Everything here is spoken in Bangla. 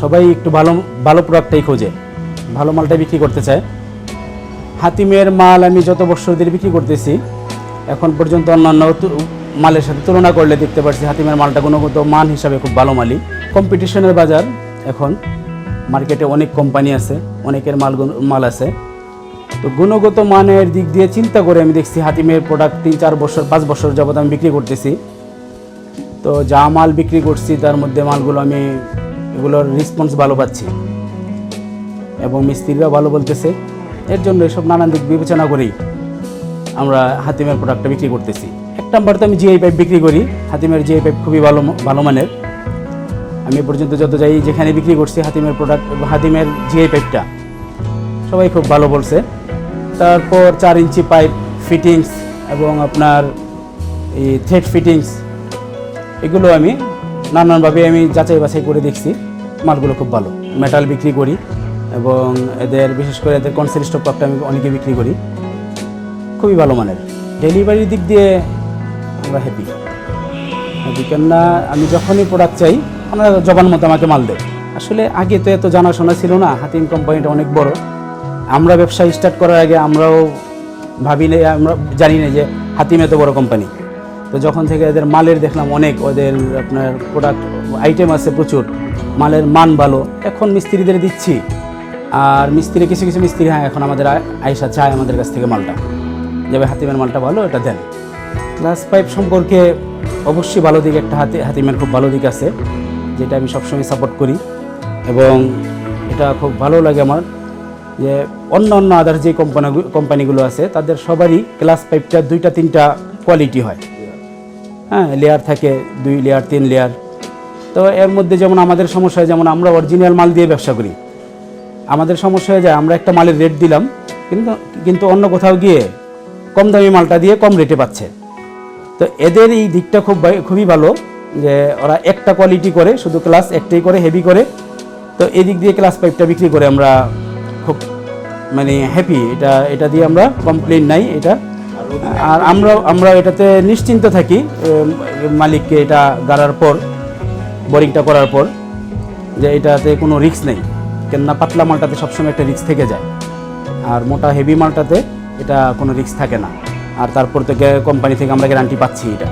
সবাই একটু ভালো ভালো প্রোডাক্টটাই খোঁজে। ভালো মালটাই বিক্রি করতে চায়। হাতিমের মাল আমি যত বছর ধরে বিক্রি করতেছি, এখন পর্যন্ত অন্যান্য মালের সাথে তুলনা করলে দেখতে পাচ্ছি হাতিমের মালটা গুণগত মান হিসাবে খুব ভালো মালই। কম্পিটিশনের বাজার এখন মার্কেটে অনেক কোম্পানি আছে, অনেকের মাল মাল আছে। তো গুণগত মানের দিক দিয়ে চিন্তা করে আমি দেখছি হাতিমের প্রোডাক্ট তিন, চার বছর, পাঁচ বছর যাবত আমি বিক্রি করতেছি। তো যা মাল বিক্রি করছি, তার মধ্যে মালগুলো আমি এগুলোর রেসপন্স ভালো পাচ্ছি। এবং মিস্ত্রিরা ভালো বলতেছে, এর জন্য এসব নানান দিক বিবেচনা করেই আমরা হাতিমের প্রোডাক্টটা বিক্রি করতেছি। এক নাম্বার তো আমি জিআই পাইপ বিক্রি করি, হাতিমের জিআই পাইপ খুবই ভালো ভালো মানের। আমি পর্যন্ত যত যাই যেখানে বিক্রি করছি হাতিমের প্রোডাক্ট হাতিমের জিআই পাইপটা সবাই খুব ভালো বলছে। তারপর চার ইঞ্চি পাইপ ফিটিংস এবং আপনার এই থ্রেড ফিটিংস এগুলো আমি নানানভাবে আমি যাচাই বাছাই করে দেখছি। মালগুলো খুব ভালো। মেটাল বিক্রি করি এবং এদের বিশেষ করে এদের কনসেল স্টক পাপটা আমি অনেকে বিক্রি করি। খুবই ভালো মানের। ডেলিভারির দিক দিয়ে আমরা হ্যাপি হ্যাপি কেননা আমি যখনই প্রোডাক্ট চাই আমরা জবান মতো আমাকে মাল দেয় আসলে আগে তো এত জানাশোনা ছিল না হাতিম কোম্পানিটা অনেক বড়। আমরা ব্যবসা স্টার্ট করার আগে আমরাও ভাবি না আমরা জানি না যে হাতিম এত বড় কোম্পানি তো যখন থেকে এদের মালের দেখলাম অনেক, ওদের আপনার প্রোডাক্ট আইটেম আছে প্রচুর। মালের মান ভালো। এখন মিস্ত্রিদের দিচ্ছি। আর মিস্ত্রি, কিছু কিছু মিস্ত্রি হ্যাঁ এখন আমাদের আয়সা চায় আমাদের কাছ থেকে মালটা। যাবে হাতিমের মালটা ভালো, এটা দেন। গ্লাস পাইপ সম্পর্কে অবশ্যই ভালো দিক, একটা হাতি হাতিমের খুব ভালো দিক আছে, যেটা আমি সবসময় সাপোর্ট করি। এবং এটা খুব ভালো লাগে আমার, যে অন্য অন্য আদার যে কোম্পানি কোম্পানিগুলো আছে, তাদের সবারই গ্লাস পাইপটা দুইটা, তিনটা কোয়ালিটি হয়। হ্যাঁ লেয়ার থাকে, দুই লেয়ার তিন লেয়ার তো এর মধ্যে যেমন আমাদের সমস্যা যেমন আমরা অরিজিনাল মাল দিয়ে ব্যবসা করি। আমাদের সমস্যা হয়ে যায়, আমরা একটা মালের রেট দিলাম, কিন্তু কিন্তু অন্য কোথাও গিয়ে কম দামি মালটা দিয়ে কম রেটে পাচ্ছে। তো এদের এই দিকটা খুব খুবই ভালো যে ওরা একটা কোয়ালিটি করে, শুধু ক্লাস একটাই করে হেভি করে। তো এই দিক দিয়ে ক্লাস পাইপটা বিক্রি করে আমরা খুব মানে হ্যাপি এটা এটা দিয়ে আমরা কমপ্লেন নাই, এটা। আর আমরা আমরা এটাতে নিশ্চিন্ত থাকি মালিককে এটা গাড়ার পর। বোরিংটা করার পর যে এটাতে কোনো রিক্স নেই। কেননা পাতলা মালটাতে সবসময় একটা রিক্স থেকে যায়। আর মোটা হেভি মালটাতে এটা কোনো রিক্স থাকে না। আর তারপর থেকে কোম্পানি থেকে আমরা গ্যারান্টি পাচ্ছি এটা।